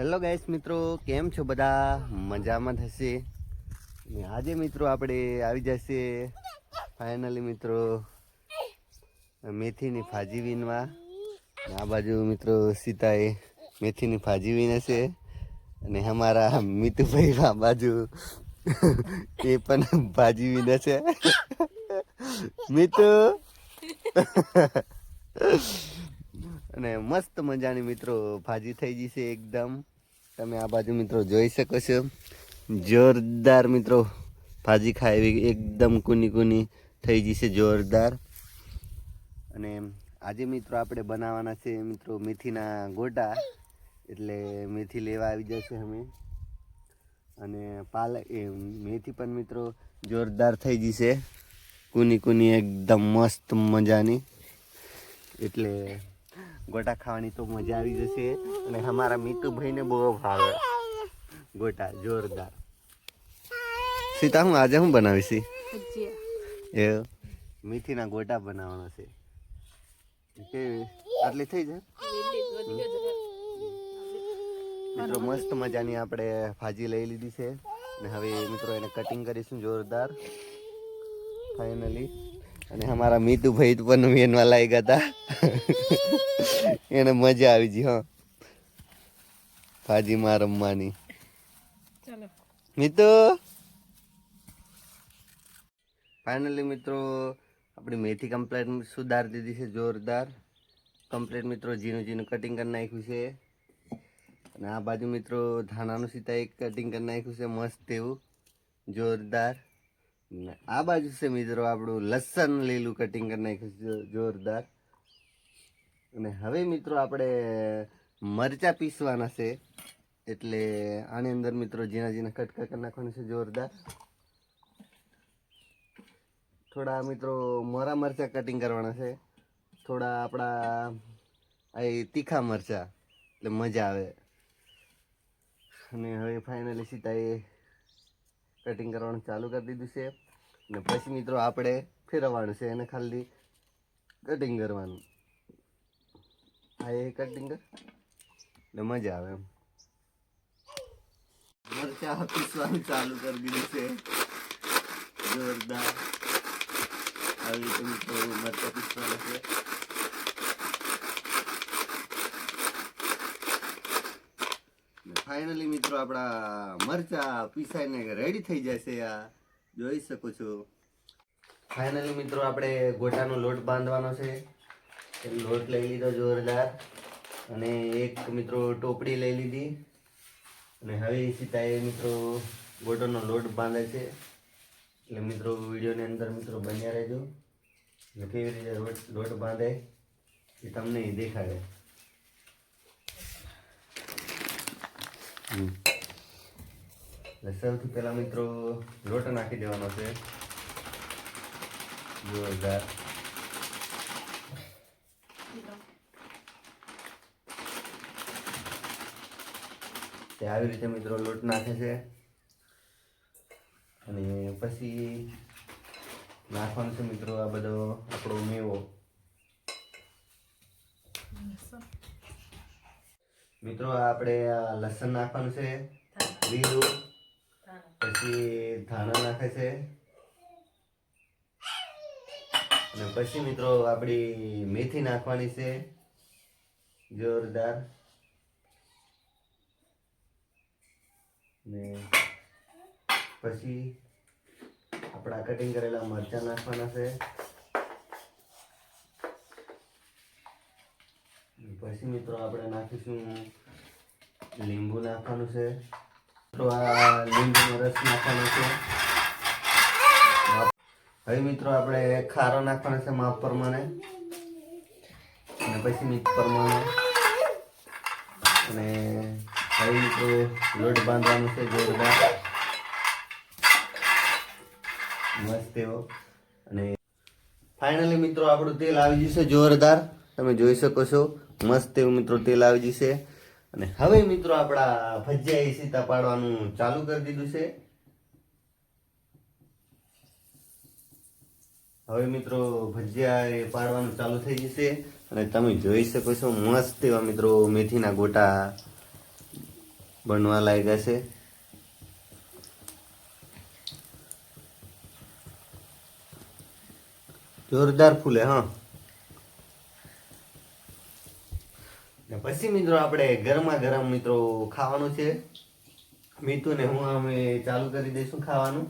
Hello guys મિત્રો. કેમ છો બધા? મજામાં થશે ને આજે મિત્રો આપણે આવી જશે ફાઇનલી મિત્રો મેથીની ભાજી વીણવા આ બાજુ મિત્રો સીતાએ મેથીની ભાજી વીન હશે અને અમારા મિતુભાઈ આ બાજુ એ પણ ભાજી વીન હશે મિતુ. અને મસ્ત મજાની મિત્રો ભાજી થઈ જશે એકદમ. તમે આ બાજુ મિત્રો જોઈ શકો છો. જોરદાર મિત્રો ભાજી ખાવી એકદમ કુની કુની થઈ જશે જોરદાર. અને આજે મિત્રો આપણે બનાવવાના છે મિત્રો મેથીના ગોટા. એટલે મેથી લેવા આવી જશે અમે. અને પાલક એ મેથી પણ મિત્રો જોરદાર થઈ જશે. કુની કુની એકદમ મસ્ત મજાની. એટલે ગોટા ખાવાની તો મજા આવી જશે અને અમારા મીતુભાઈને બહુ ભાવે. ગોટા જોરદાર. સીતા હું આજે હું બનાવીશ? એ મીઠીના ગોટા બનાવવાના છે. કે આટલી થઈ જાય? મિત્રો મસ્ત મજાની આપણે ભાજી લઈ લીધી છે. અને હવે મિત્રો એને કટિંગ કરીશું જોરદાર. ફાઇનલી અને અમારા મીતુભાઈ પણ વેનવા લાગ્યા હતા. એને મજા આવી ગઈ હા. ભાજીમાં રમવાની. મિત્રો ફાઇનલી મિત્રો આપણી મેથી કમ્પ્લેટ સુધારી દીધી છે જોરદાર. કમ્પ્લેટ મિત્રો ઝીણું ઝીણું કટિંગ કરી નાખ્યું છે. અને આ બાજુ મિત્રો ધાણાનું સીતા એક કટિંગ કરી નાખ્યું છે મસ્ત એવું. જોરદાર. આ બાજુ છે મિત્રો આપણું લસણ લીલું કટિંગ કરી નાખ્યું જોરદાર. અને હવે મિત્રો આપણે મરચા પીસવાના છે. એટલે આની અંદર મિત્રો ઝીણા ઝીણા કટકા કરી નાખવાના છે, જોરદાર. થોડા મિત્રો મોરા મરચા કટિંગ કરવાના છે. થોડા આપણા આ તીખા મરચા, એટલે મજા આવે. અને હવે ફાઇનલી સીતાએ કટિંગ કરવાનું ચાલુ કરી દીધું છે. અને પછી મિત્રો આપણે ફેરવવાનું છે એને ખાલી કટિંગ કરવાનું. આ એ કટિંગ કર. એટલે મજા આવે એમ. મરચા પીસવાનું ચાલુ કરી દીધું છે. જોરદાર. આવી રીતે મિત્રો મરચા પીસવાના છે. ફાઇનલી મિત્રો આપણા મરચા પીસાઈને રેડી થઈ જશે આ. જોઈ શકો છો. ફાઇનલી મિત્રો, આપણે ગોટાનો લોટ બાંધવાનો છે. એ લોટ લઈ લીધો જોરદાર. અને એક મિત્રો ટોપડી લઈ લીધી. અને હવે સીતાએ મિત્રો ગોટાનો લોટ બાંધે છે. એટલે મિત્રો, વિડીયોની અંદર મિત્રો બન્યા રહેજો. એટલે કેવી રીતે લોટ બાંધે એ તમને દેખાડે. હમ. એટલે સૌથી પહેલા મિત્રો લોટ નાખી દેવાનો છે. જોરદાર. તે આવી રીતે મિત્રો લોટ નાખે છે. અને પછી નાખવાનું છે મિત્રો આ બધો આપણો મેવો. મિત્રો આ આપણે આ લસણ નાખવાનું છે. લીલું પછી ધાણા નાખે છે. અને પછી મિત્રો આપણી મેથી નાખવાની છે. જોરદાર. ને પછી આપણા કટિંગ કરેલા મરચાં નાખવાના છે. પછી મિત્રો આપણે નાખીશું લીંબુ નાખવાનું છે. તો આ લીંબુનો રસ નાખવાનો છે. હવે મિત્રો આપણે ખારો નાખવાનો છે માપ પ્રમાણે અને પછી મીઠ પ્રમાણે અને હવે મિત્રો લોટ બાંધવાનો છે જોરદાર. મસ્ત એવો. અને ફાઇનલી મિત્રો આપણું તેલ આવી જશે જોરદાર. તમે જોઈ શકો છો. મસ્ત એવું મિત્રો તેલ આવી જશે. અને હવે મિત્રો આપણા ભજીયા સીતા પાડવાનું ચાલુ કરી દીધું છે. હવે મિત્રો ભજીયા એ પાડવાનું ચાલુ થઈ જશે અને તમે જોઈ શકો છો મસ્ત એવા મિત્રો મેથીના ગોટા બનવા લાગ્યા છે. જોરદાર ફૂલે, હા. પછી મિત્રો આપણે ગરમા ગરમ મિત્રો ખાવાનું છે. મીતુ ને હું અમે ચાલુ કરી દઈશું ખાવાનું.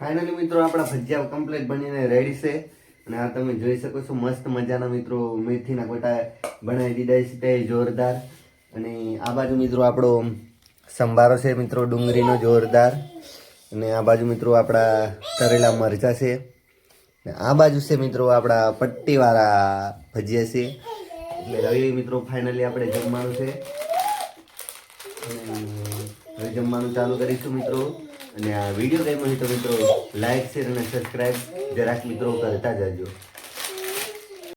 ફાઇનલી મિત્રો આપણા ભજીયા કમ્પ્લીટ બનીને રેડી છે. અને આ તમે જોઈ શકો છો મસ્ત મજાના મિત્રો મેથીના ગોટા બનાવી દીધા છે તે જોરદાર. અને આ બાજુ મિત્રો આપણો સંભારો છે મિત્રો ડુંગળીનો જોરદાર. અને આ બાજુ મિત્રો આપણા તરેલા મરચા છે. આ બાજુ છે મિત્રો આપણા પટ્ટીવાળા ભજીયા છે. એટલે રવિ મિત્રો ફાઇનલી આપણે જમવાનું છે. હવે જમવાનું ચાલુ કરીશું મિત્રો. અને આ વીડિયો ગમ્યો હોય તો મિત્રો લાઈક શેર અને સબસ્ક્રાઈબ જરાક મિત્રો કરતા જજો.